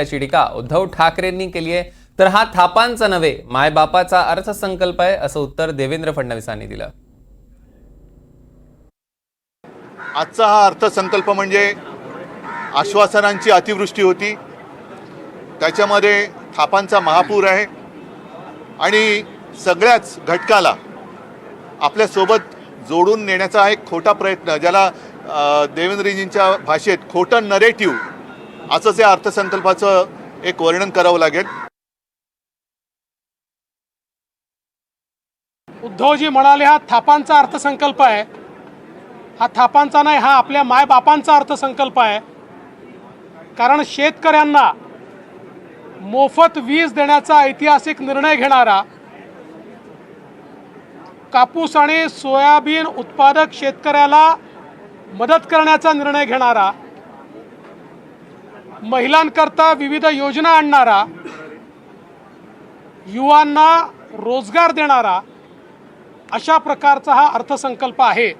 असल्याची टीका उद्धव ठाकरेंनी केली आहे. तर हा थापांचा नव्हे मायबापाचा अर्थसंकल्प आहे असं उत्तर देवेंद्र फडणवीसांनी दिलं. आजचा हा अर्थसंकल्प म्हणजे आश्वासनांची अतिवृष्टी होती. त्याच्यामध्ये थापांचा महापूर आहे. आणि सगळ्याच घटकाला आपल्यासोबत जोडून नेण्याचा एक खोटा प्रयत्न ज्याला देवेंद्रजींच्या भाषेत खोटं नरेटिव्ह असंच या अर्थसंकल्पाचं एक वर्णन करावं लागेल. उद्धवजी म्हणाले हा थापांचा अर्थसंकल्प आहे. हा थापांचा नाही हा आपल्या मायबापांचा अर्थसंकल्प आहे. कारण शेतकऱ्यांना मोफत वीज देण्याचा ऐतिहासिक निर्णय घेणारा कापूस आणि सोयाबीन उत्पादक शेतकऱ्याला मदत करण्याचा निर्णय घेणारा महिलांकरता विविध योजना आणणारा युवांना रोजगार देणारा अशा प्रकारचा हा अर्थसंकल्प आहे.